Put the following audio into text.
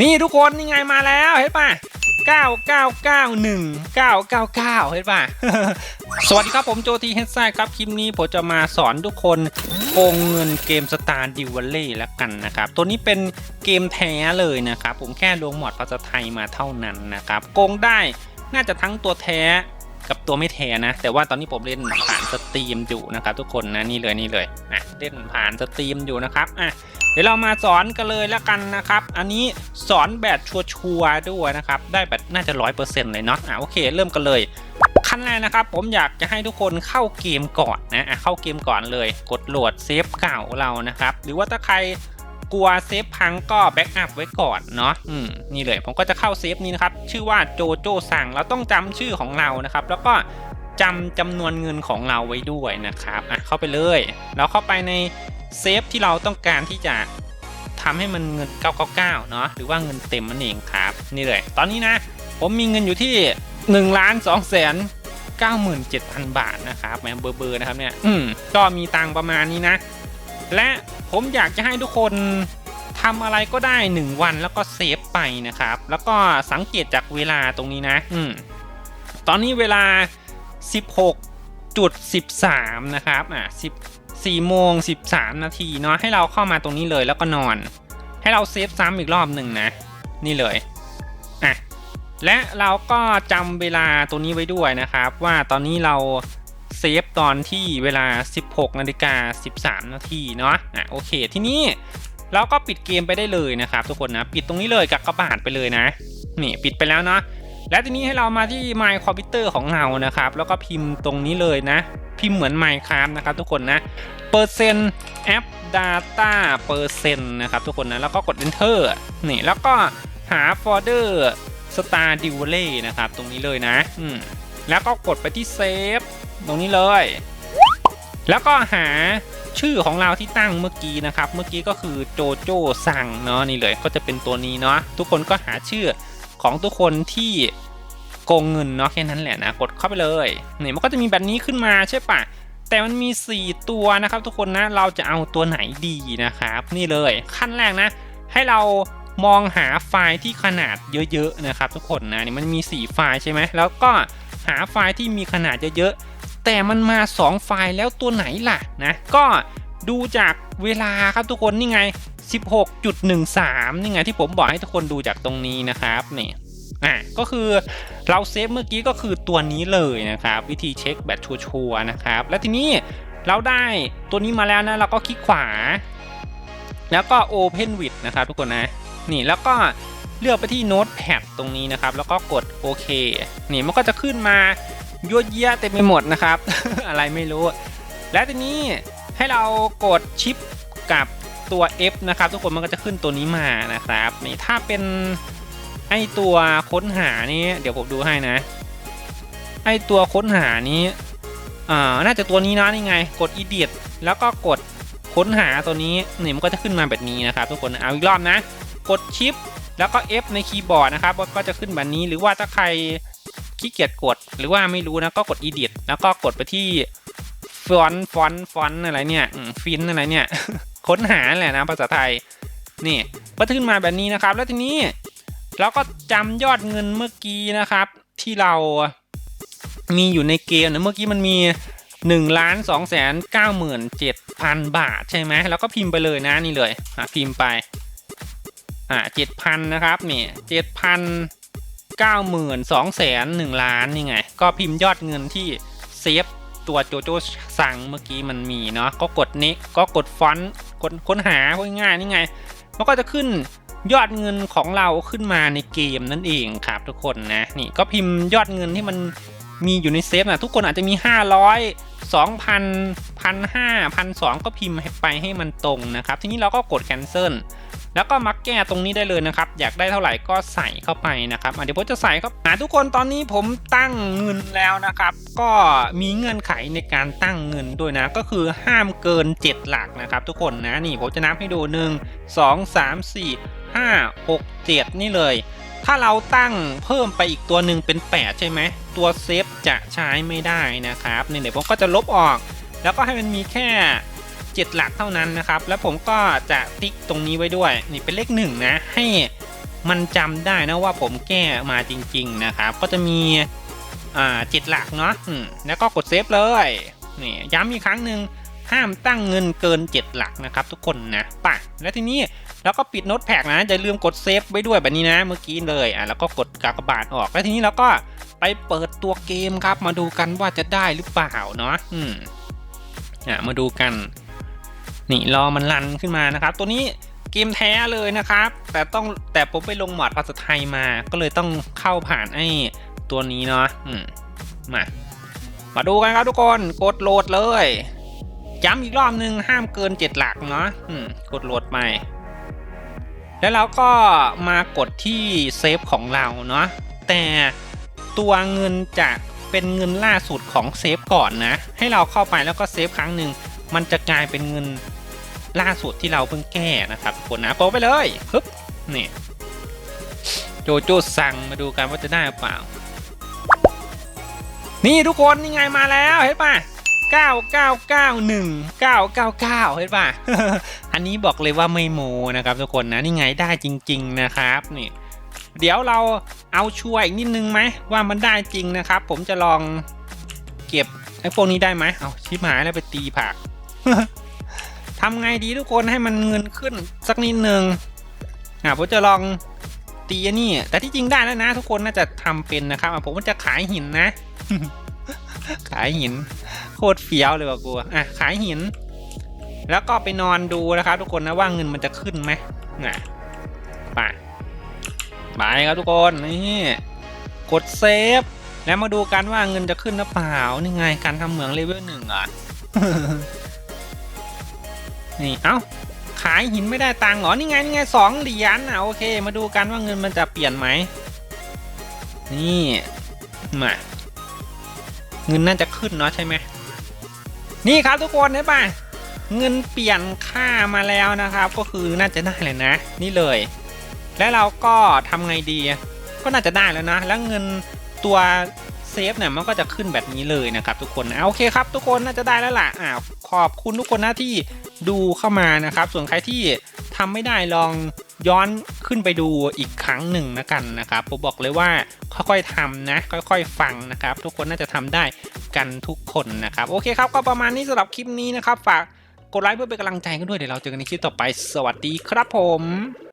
นี่ทุกคนนี่ไงมาแล้วเห็นป่ะ9991 999 เห็นป่ะ สวัสดีครับผมโจทีเฮดไซครับ คลิปนี้ผมจะมาสอนทุกคนโกงเงินเกมสตาร์ดิวเล่แล้วกันนะครับ ตัวนี้เป็นเกมแท้เลยนะครับ ผมแค่ลงหมอดภาษาไทยมาเท่านั้นนะครับ โกงได้น่าจะทั้งตัวแท้ กับตัวไม่แท้นะ แต่ว่าตอนนี้ผมเล่นผ่านสตรีมอยู่นะครับทุกคนนะนี่เลยนี่เลยอะเล่นผ่านสตรีมอยู่นะครับอะเดี๋ยวเรามาสอนกันเลยแล้วกันนะครับ อันนี้สอนแบบชัวร์ๆด้วยนะครับ ได้แบบน่าจะร้อยเปอร์เซ็นต์เลยเนาะอะโอเค เริ่มกันเลยขั้นแรกนะครับ ผมอยากจะให้ทุกคนเข้าเกมก่อนนะอะเข้าเกมก่อนเลย กดโหลดเซฟเก่าเรานะครับ หรือว่าถ้าใคร กลัวเซฟพังก็แบ็กอัพไว้ก่อนเนาะอืมนี่เลยผมก็จะเข้าเซฟนี้นะครับ ชื่อว่าโจโจสั่งเราต้องจำชื่อของเรานะครับ แล้วก็จำจำนวนเงินของเราไว้ด้วยนะครับอะเข้าไปเลย เราเข้าไปในเซฟที่เราต้องการที่จะทำให้มันเงิน 999 เนาะหรือว่าเงินเต็มมันเองครับ นี่เลย ตอนนี้นะ ผมมีเงินอยู่ที่1ล้าน2แสน97,000 บาทนะครับแหมเบอร์เบอร์นะครับเนี่ย อืมก็มีตังประมาณนี้นะ และผมอยากจะให้ทุกคนทำอะไรก็ได้ 1 วันแล้วก็เซฟไปนะครับ แล้วก็สังเกตจากเวลาตรงนี้นะ อืม ตอนนี้เวลา 16.13 นะครับ อะ10 4โมง13 นาทีเนาะให้เราเข้ามาตรงนี้เลยแล้วก็นอน ให้เราเซฟซ้ำอีกรอบหนึ่งนะ นี่เลย อะ และเราก็จำเวลาตัวนี้ไว้ด้วยนะครับ ว่าตอนนี้เรา เซฟตอนที่เวลา 16นาฬิกา13 นาทีเนาะอะโอเคที่นี้เราก็ปิดเกมไปได้เลยนะครับทุกคนนะปิดตรงนี้เลยกับกระบาดไปเลยนะนี่ปิดไปแล้วเนาะและทีนี้ให้เรามาที่ My Computer ของเรานะครับ แล้วก็พิมพ์ตรงนี้เลยนะ พิมพ์เหมือน Minecraft นะครับทุกคนนะเปอร์เซ็นต์แอป Data เปอร์เซ็นต์นะครับทุกคนนะแล้วก็กด Enter นี่แล้วก็หาโฟลเดอร์ Star d i v a l นะครับตรงนี้เลยนะ อืมแล้วก็กดไปที่เซฟ ตรงนี้เลย แล้วก็หาชื่อของเราที่ตั้งเมื่อกี้นะครับ เมื่อกี้ก็คือโจโจสั่งเนาะนี่เลยก็จะเป็นตัวนี้เนาะทุกคนก็หาชื่อของทุกคนที่โกงเงินเนาะแค่นั้นแหละนะกดเข้าไปเลยเนี่ยมันก็จะมีแบบนี้ขึ้นมาใช่ปะแต่มันมี 4 ตัวนะครับทุกคนนะเราจะเอาตัวไหนดีนะครับ นี่เลยขั้นแรกนะ ให้เรามองหาไฟล์ที่ขนาดเยอะๆนะครับ ทุกคนนะนี่มันมี 4 ไฟล์ใช่ไหมแล้วก็หาไฟล์ที่มีขนาดเยอะๆ แต่มันมา 2 ไฟล์แล้วตัวไหนล่ะนะก็ดูจากเวลาครับทุกคนนี่ไง 16.13 นี่ไงที่ผมบอกให้ทุกคนดูจากตรงนี้นะครับนี่อะก็คือเราเซฟเมื่อกี้ก็คือตัวนี้เลยนะครับ วิธีเช็คแบบชัวร์นะครับ แล้วทีนี้เราได้ตัวนี้มาแล้วนะเราก็คลิกขวา แล้วก็ Open with นะครับทุกคนนะนี่แล้วก็เลือกไปที่ Notepad ตรงนี้นะครับ แล้วก็กดโอเคนี่มันก็จะขึ้นมา ยั่วเยี่ยเต็มไปหมดนะครับ อะไรไม่รู้ และทีนี้ให้เรากดชิปกับตัว F นะครับ ทุกคนมันก็จะขึ้นตัวนี้มานะครับนี่ถ้าเป็นไอตัวค้นหานี้เดี๋ยวผมดูให้นะ ไอตัวค้นหานี้อ่าน่าจะตัวนี้นะนี่ไง กด edit แล้วก็กดค้นหาตัวนี้นี่มันก็จะขึ้นมาแบบนี้นะครับ ทุกคนเอาอีกรอบนะ กดชิปแล้วก็ F ในคีย์บอร์ดนะครับก็จะขึ้นแบบนี้หรือว่าถ้าใคร ขี้เกียจกดหรือว่าไม่รู้นะก็กด edit แล้วก็กดไปที่ฟอนต์ฟอนต์ฟอนต์อะไรเนี่ยฟินอะไรเนี่ยค้นหาแหละนะภาษาไทยนี่ก็จะขึ้นมาแบบนี้นะครับ แล้วทีนี้เราก็จำยอดเงินเมื่อกี้นะครับ ที่เรามีอยู่ในเกมนะเมื่อกี้มันมี1ล้าน2แสน9หมื่น7พันบาทใช่ไหมแล้วก็พิมพ์ไปเลยนะนี่เลยอะพิมพ์ไปอ่าเจ็ดพันนะครับนี่เจ็ดพัน เก้าหมื่นสองแสนหนึ่งล้านนี่ไง ก็พิมพ์ยอดเงินที่เซฟตัวโจโจสั่งเมื่อกี้มันมีเนาะก็กดนี้ก็กดฟอนต์กดค้นหาง่ายๆนี่ไง มันก็จะขึ้นยอดเงินของเราขึ้นมาในเกมนั่นเองครับทุกคนนะนี่ก็พิมพ์ยอดเงินที่มันมีอยู่ในเซฟนะทุกคนอาจจะมี 500 2,000 1,500 1,200 ก็พิมพ์ไปให้มันตรงนะครับ ทีนี้เราก็กด cancel แล้วก็มาแก้ตรงนี้ได้เลยนะครับ อยากได้เท่าไหร่ก็ใส่เข้าไปนะครับอะเดี๋ยวผมจะใส่ครับอะทุกคนตอนนี้ผมตั้งเงินแล้วนะครับ ก็มีเงื่อนไขในการตั้งเงินด้วยนะ ก็คือห้ามเกิน 7 หลักนะครับทุกคนนะนี่ผมจะนับให้ดู 1 2 3 4 5 6 7 นี่เลย ถ้าเราตั้งเพิ่มไปอีกตัวหนึ่งเป็น 8 ใช่ไหม ตัวเซฟจะใช้ไม่ได้นะครับนี่เดี๋ยวผมก็จะลบออก แล้วก็ให้มันมีแค่ 7 หลักเท่านั้นนะครับ แล้วผมก็จะติ๊กตรงนี้ไว้ด้วย นี่เป็นเลข1นะให้มันจำได้นะว่าผมแก้มาจริง ๆนะครับ ก็จะมีอ่าเจ็ดหลักเนาะแล้วก็กดเซฟเลยนี่ย้ำอีกครั้งหนึ่งห้ามตั้งเงินเกิน 7 หลักนะครับ ทุกคนนะป่ะแล้วทีนี้เราก็ปิดโน้ตแพ็กนะอย่าลืมกดเซฟไว้ด้วยแบบนี้นะเมื่อกี้เลยอะแล้วก็กดกากบาทออกแล้วทีนี้เราก็ไปเปิดตัวเกมครับ มาดูกันว่าจะได้หรือเปล่าเนาะอืมอะมาดูกัน นี่รอมันรันขึ้นมานะครับ ตัวนี้เกมแท้เลยนะครับ แต่ต้องแต่ผมไปลงหมอดภาษาไทยมา ก็เลยต้องเข้าผ่านไอ้ตัวนี้เนาะมา มาดูกันครับทุกคนกดโหลดเลยย้ำอีกรอบนึงห้ามเกิน 7 หลักเนาะกดโหลดไปแล้วเราก็มากดที่เซฟของเราเนาะแต่ตัวเงินจะเป็นเงินล่าสุดของเซฟก่อนนะ ให้เราเข้าไปแล้วก็เซฟครั้งหนึ่งมันจะกลายเป็นเงิน ล่าสุดที่เราเพิ่งแก้นะครับทุกคนนะโปไปเลยฮึบนี่โจโจสั่งมาดูกันว่าจะได้หรือเปล่า นี่ทุกคนนี่ไงมาแล้วเห็นป่ะ9991 999 เห็นป่ะ อันนี้บอกเลยว่าไม่โมนะครับทุกคนนะนี่ไงได้จริง ๆนะครับนี่ เดี๋ยวเราเอาชัวร์อีกนิดนึงไหมว่ามันได้จริงนะครับ ผมจะลองเก็บไอ้พวกนี้ได้ไหมเอาชิบหายแล้วไปตีผัก ทำไงดีทุกคนให้มันเงินขึ้นสักนิดนึงอะผมจะลองตีนี่แต่ที่จริงได้แล้วนะ ทุกคนน่าจะทำเป็นนะครับอะผมจะขายหินนะ ขายหิน โคตรเฟี้ยวเลยว่ะกูอะขายหิน แล้วก็ไปนอนดูนะครับ ทุกคนนะว่าเงินมันจะขึ้นไหมอะไปไปครับทุกคนนี่กดเซฟแล้วมาดูกันว่าเงินจะขึ้นหรือเปล่านี่ไงการทำเหมืองเลเวลหนึ่งอะ นี่เอ้าขายหินไม่ได้ตังค์เหรอ นี่ไงนี่ไงสองเหรียญอะโอเค มาดูกันว่าเงินมันจะเปลี่ยนไหม นี่มาเงินน่าจะขึ้นเนาะใช่ไหมนี่ครับทุกคนเห็นปะเงินเปลี่ยนค่ามาแล้วนะครับ ก็คือน่าจะได้เลยนะ นี่เลย แล้วเราก็ทำไงดี ก็น่าจะได้แล้วนะ แล้วเงินตัวเซฟเนี่ยมันก็จะขึ้นแบบนี้เลยนะครับทุกคนนะโอเคครับทุกคนน่าจะได้แล้วล่ะอ่าขอบคุณทุกคนนะที่ ดูเข้ามานะครับ ส่วนใครที่ทำไม่ได้ลองย้อนขึ้นไปดูอีกครั้งหนึ่งนะกันนะครับผมบอกเลยว่าค่อยๆทำนะ ค่อยๆฟังนะครับ ทุกคนน่าจะทำได้กันทุกคนนะครับ โอเคครับ ก็ประมาณนี้สำหรับคลิปนี้นะครับ ฝากกดไลค์เพื่อเป็นกำลังใจกันด้วยเดี๋ยวเราเจอกันในคลิปต่อไป สวัสดีครับผม